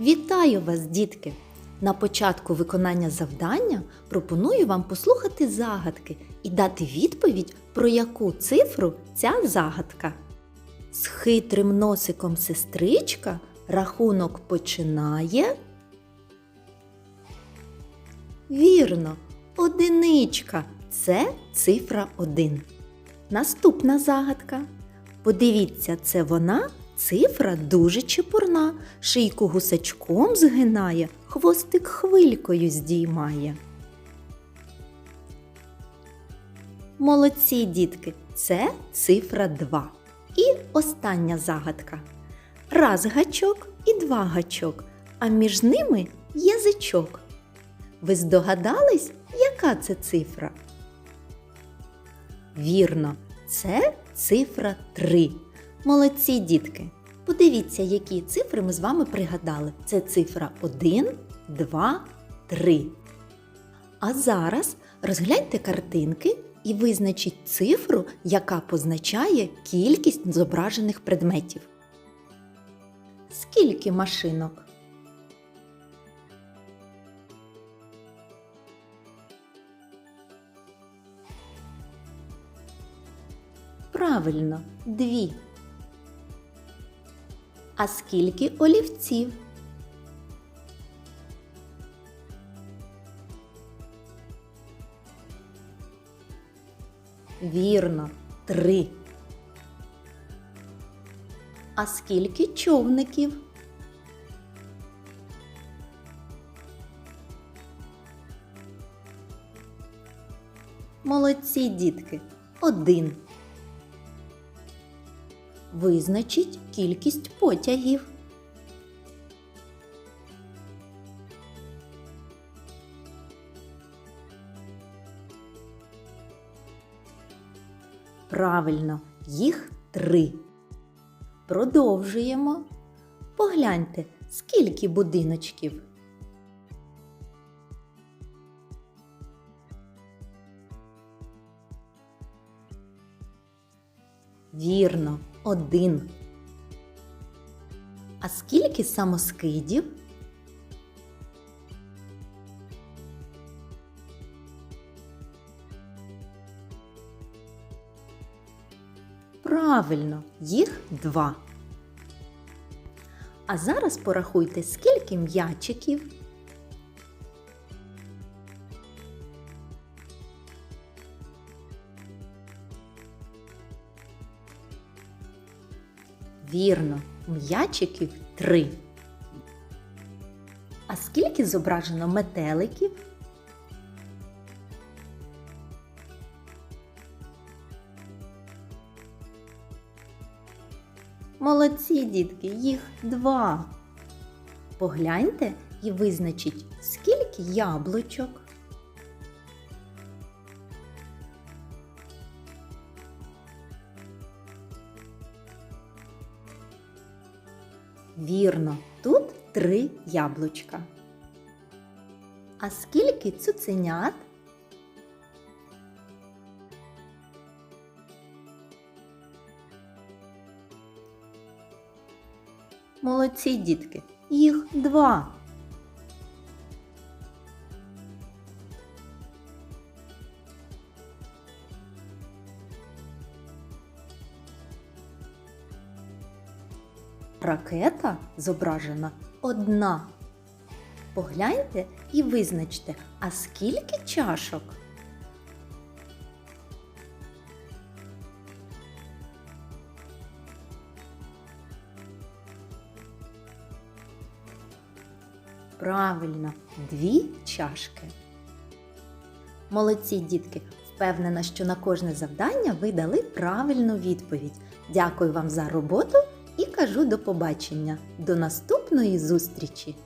Вітаю вас, дітки! На початку виконання завдання пропоную вам послухати загадки і дати відповідь, про яку цифру ця загадка. З хитрим носиком сестричка рахунок починає. Вірно, одиничка це цифра 1. Наступна загадка. Подивіться, це вона цифра дуже чепурна, шийку гусачком згинає, хвостик хвилькою здіймає. Молодці, дітки, це цифра 2. І остання загадка. Раз гачок і два гачок, а між ними язичок. Ви здогадались, яка це цифра? Вірно, це цифра 3. Молодці дітки. Подивіться, які цифри ми з вами пригадали. Це цифра 1, 2, 3. А зараз розгляньте картинки і визначіть цифру, яка позначає кількість зображених предметів. Скільки машинок? Правильно, дві. А скільки олівців? Вірно, три. А скільки човників? Молодці дітки. Один. Визначіть кількість потягів. Правильно, їх три. Продовжуємо. Погляньте, скільки будиночків. Вірно, один. А скільки самоскидів? Правильно, їх два. А зараз порахуйте, скільки м'ячиків. Вірно, м'ячиків три. А скільки зображено метеликів? Молодці, дітки, їх два. Погляньте і визначіть, скільки яблучок. Вірно, тут три яблучка. А скільки цуценят? Молодці дітки, їх два. Ракета зображена одна. Погляньте і визначте, а скільки чашок? Правильно, дві чашки. Молодці дітки! Впевнена, що на кожне завдання ви дали правильну відповідь. Дякую вам за роботу і кажу до побачення. До наступної зустрічі!